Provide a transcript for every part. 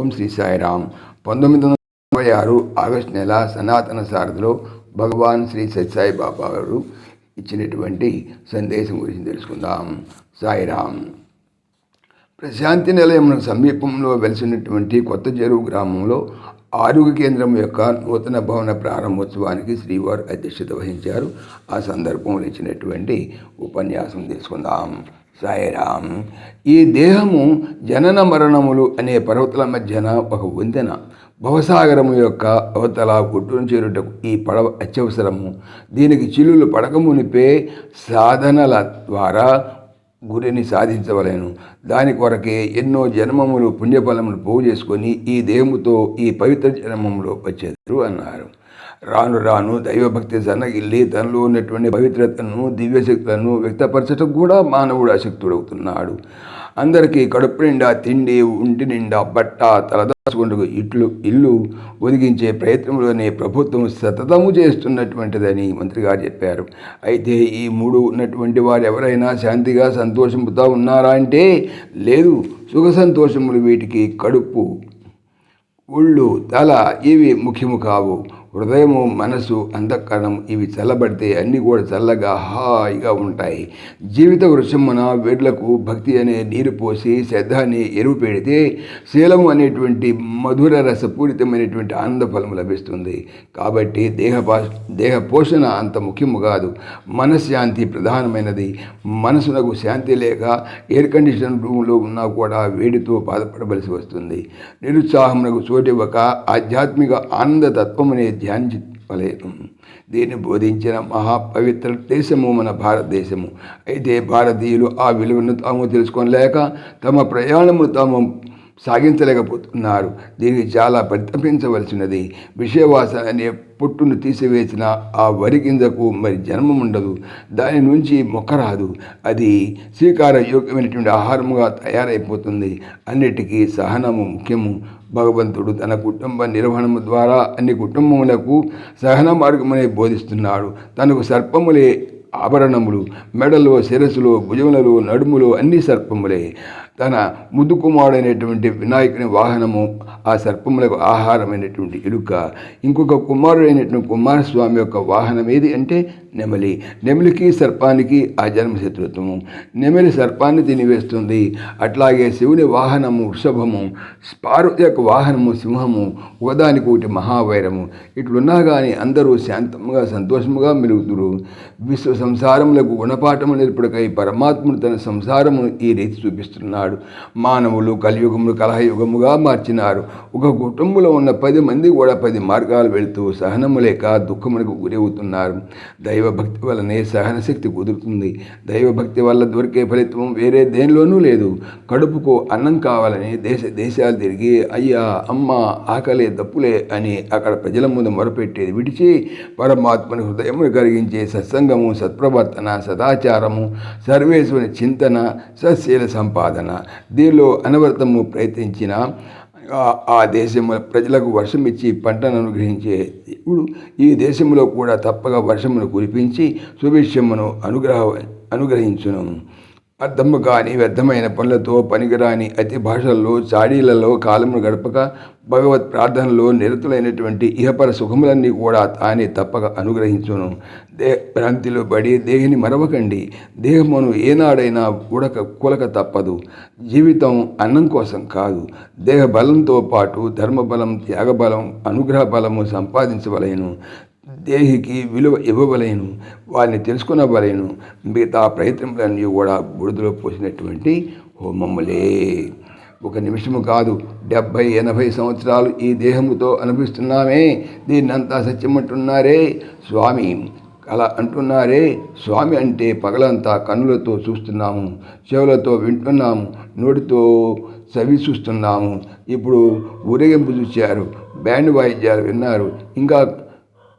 ఓం శ్రీ సాయిరామ్. పంతొమ్మిది వందల తొంభై ఆరు ఆగస్టు నెల సనాతన సారథిలో భగవాన్ శ్రీ సత్యసాయి బాబా గారు ఇచ్చినటువంటి సందేశం గురించి తెలుసుకుందాం. సాయిరామ్. ప్రశాంతి నిలయం సమీపంలో వెలిసినటువంటి కొత్త చెరువు గ్రామంలో ఆరోగ్య కేంద్రం యొక్క నూతన భవన ప్రారంభోత్సవానికి శ్రీవారు అధ్యక్షత వహించారు. ఆ సందర్భంలో ఇచ్చినటువంటి ఉపన్యాసం తెలుసుకుందాం. సాయిరామ్ ఈ దేహము జనన మరణములు అనే పర్వతల మధ్యన ఒక వంతెన. భవసాగరము యొక్క అవతల గుట్టును చేరుటకు ఈ పడవ అత్యవసరము. దీనికి చిల్లులు పడకమునిపే సాధనల ద్వారా గురిని సాధించవలేను. దాని కొరకే ఎన్నో జన్మములు పుణ్యఫలములు పోగు చేసుకొని ఈ దేహముతో ఈ పవిత్ర జన్మములో వచ్చేదారు అన్నారు. రాను రాను దైవభక్తి సన్నగిల్లి తనలో ఉన్నటువంటి పవిత్రతను దివ్యశక్తులను వ్యక్తపరచడం కూడా మానవుడు అశక్తుడవుతున్నాడు. అందరికీ కడుపు నిండా తిండి ఒంటి నిండా బట్ట తలదాచుకుంటూ ఇట్లు ఇల్లు ఒదిగించే ప్రయత్నంలోనే ప్రభుత్వం సతతము చేస్తున్నటువంటిదని మంత్రి గారు చెప్పారు. అయితే ఈ మూడు ఉన్నటువంటి వారు ఎవరైనా శాంతిగా సంతోషంతో ఉన్నారా అంటే లేదు. సుఖ సంతోషములు వీటికి కడుపు ఒళ్ళు తల ఇవి ముఖ్యము కావు. హృదయము మనసు అంతఃకరణం ఇవి చల్లబడితే అన్నీ కూడా చల్లగా హాయిగా ఉంటాయి. జీవిత వృషమున వేడ్లకు భక్తి అనే నీరు పోసి శ్రద్ధాన్ని ఎరువు పెడితే శీలము అనేటువంటి మధుర రసపూరితమైనటువంటి ఆనంద ఫలము లభిస్తుంది. కాబట్టి దేహ దేహ పోషణ అంత ముఖ్యము కాదు. మనశ్శాంతి ప్రధానమైనది. మనసునకు శాంతి లేక ఎయిర్ కండిషన్ రూమ్లో ఉన్నా కూడా వేడితో బాధపడవలసి వస్తుంది. నిరుత్సాహమునకు చోటివ్వక ఆధ్యాత్మిక ఆనంద తత్వం అనేది ధ్యానించలేదు దీన్ని బోధించిన మహాపవిత్ర దేశము మన భారతదేశము. అయితే భారతీయులు ఆ విలువను తాము తెలుసుకోలేక తమ ప్రయాణము తాము సాగించలేకపోతున్నారు. దీనికి చాలా పరితపించవలసినది విషయవాస అనే పొట్టును తీసివేసిన ఆ వరి గింజకు మరి జన్మం ఉండదు దాని నుంచి మొక్క రాదు. అది స్వీకార యోగ్యమైనటువంటి ఆహారముగా తయారైపోతుంది. అన్నిటికీ సహనము ముఖ్యము. భగవంతుడు తన కుటుంబ నిర్వహణము ద్వారా అన్ని కుటుంబములకు సహన మార్గమనే బోధిస్తున్నాడు. తనకు సర్పములే ఆభరణములు మెడలో శిరస్సులో భుజములలో నడుములో అన్ని సర్పములే. తన ముద్దు కుమారుడైనటువంటి వినాయకుని వాహనము ఆ సర్పములకు ఆహారమైనటువంటి ఎలుక ఇంకొక కుమారుడైనటువంటి కుమారస్వామి యొక్క వాహనం ఏది అంటే నెమలి. నెమలికి సర్పానికి ఆ జన్మశత్రుత్వము నెమలి సర్పాన్ని తినివేస్తుంది. అట్లాగే శివుని వాహనము వృషభము పార్వతి యొక్క వాహనము సింహము ఒకదానికి ఒకటి మహావైరము. ఇట్లున్నా కానీ అందరూ శాంతముగా సంతోషముగా మెలుగుతురు విశ్వ సంసారములకు గుణపాఠము నేర్పుడకై పరమాత్ముడు తన సంసారమును ఈ రీతి చూపిస్తున్నాడు. మానవులు కలియుగములు కలహయుగముగా మార్చినారు. ఒక కుటుంబంలో ఉన్న పది మంది కూడా పది మార్గాలు వెళుతూ సహనము లేక దుఃఖములకు గురవుతున్నారు. దైవభక్తి వల్లనే సహనశక్తి కుదురుతుంది. దైవభక్తి వల్ల దొరికే ఫలితం వేరే దేనిలోనూ లేదు. కడుపుకు అన్నం కావాలని దేశ దేశాలు తిరిగి అయ్యా అమ్మ ఆకలే తప్పులే అని అక్కడ ప్రజల ముందు మొరపెట్టేది విడిచి పరమాత్మని హృదయమును కలిగించే సత్సంగము సత్ప్రవర్తన సదాచారము సర్వేశ్వరి చింతన సశీల సంపాదన. దీనిలో అనవరతము ప్రయత్నించిన ఆ దేశము ప్రజలకు వర్షం ఇచ్చి పంటను అనుగ్రహించే దేవుడు ఈ దేశంలో కూడా తప్పగా వర్షమును కురిపించి సుభిక్షమును అనుగ్రహ అనుగ్రహించును. అర్థము కాని వ్యర్థమైన పనులతో పనికిరాని అతి భాషల్లో చాడీలలో కాలమును గడపక భగవత్ ప్రార్థనలో నిరతులైనటువంటి ఇహపర సుఖములన్నీ కూడా తానే తప్పక అనుగ్రహించును. దే భ్రాంతిలో పడి దేహిని మరవకండి. దేహమును ఏనాడైనా ఉడక కులక తప్పదు. జీవితం అన్నం కోసం కాదు. దేహ బలంతో పాటు ధర్మబలం త్యాగబలం అనుగ్రహ బలము సంపాదించవలేను. దేహికి విలువ ఇవ్వవలేను వారిని తెలుసుకునవలేను మిగతా ప్రయత్నములన్నీ కూడా బుడిదలో పోసినటువంటి హోమములే. ఒక నిమిషము కాదు డెబ్భై ఎనభై సంవత్సరాలు ఈ దేహముతో అనుభవిస్తున్నామే. దీన్నంతా సత్యమంటున్నారే స్వామి. అలా అంటున్నారే స్వామి అంటే పగలంతా కన్నులతో చూస్తున్నాము చెవులతో వింటున్నాము నోటితో చవి చూస్తున్నాము. ఇప్పుడు ఊరేగింపు చూశారు బ్యాండ్ వాయిద్యాలు విన్నారు ఇంకా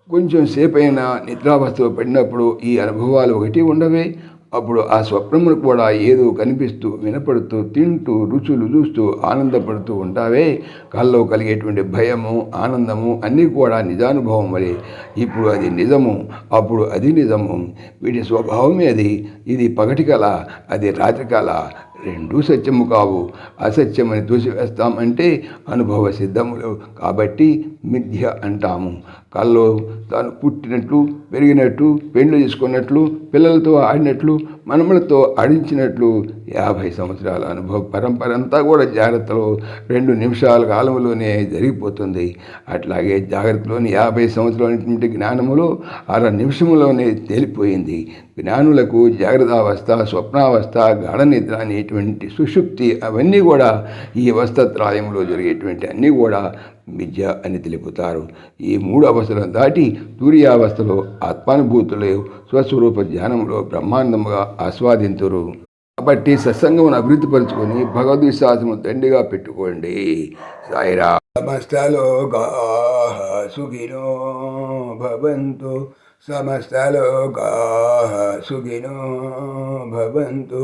కొంచెం సేపు అయినా నిద్రావస్థలో పడినప్పుడు ఈ అనుభవాలు ఒకటి ఉండవే. అప్పుడు ఆ స్వప్నమును కూడా ఏదో కనిపిస్తూ వినపడుతూ తింటూ రుచులు చూస్తూ ఆనందపడుతూ ఉంటావే. కళ్ళలో కలిగేటువంటి భయము ఆనందము అన్నీ కూడా నిజానుభవం మరి ఇప్పుడు అది నిజము అప్పుడు అది నిజము. వీటి స్వభావమే అది. ఇది పగటి కళ అది రాత్రి కళ రెండూ సత్యము కావు. అసత్యమని దూసివేస్తామంటే అనుభవ సిద్ధములు కాబట్టి మిథ్య అంటాము. కల్లో తాను పుట్టినట్లు పెరిగినట్లు పెండ్లు చేసుకున్నట్లు పిల్లలతో ఆడినట్లు మనములతో ఆడించినట్లు యాభై సంవత్సరాల అనుభవ పరంపర అంతా కూడా జాగ్రత్తలో రెండు నిమిషాల కాలంలోనే జరిగిపోతుంది. అట్లాగే జాగ్రత్తలోని యాభై సంవత్సరాలైనటువంటి జ్ఞానములో అర నిమిషంలోనే తేలిపోయింది. జ్ఞానులకు జాగ్రత్తావస్థ స్వప్నావస్థ గాఢ నిద్ర జరిగేటువంటి సుషుప్తి అవన్నీ కూడా ఈ అవస్థత్రాయంలో జరిగేటువంటి అన్నీ కూడా విద్య అని తెలుపుతారు. ఈ మూడు అవస్థలను దాటి తూర్యావస్థలో ఆత్మానుభూతులు స్వస్వరూప ధ్యానంలో బ్రహ్మాండముగా ఆస్వాదింతురు. కాబట్టి సత్సంగమును అభివృద్ధిపరచుకొని భగవద్విశ్వాసము దండిగా పెట్టుకోండి. సాయిరా సమస్తలోకా సుఖినో భవంతు. సమస్తలోకా సుఖినో భవంతు.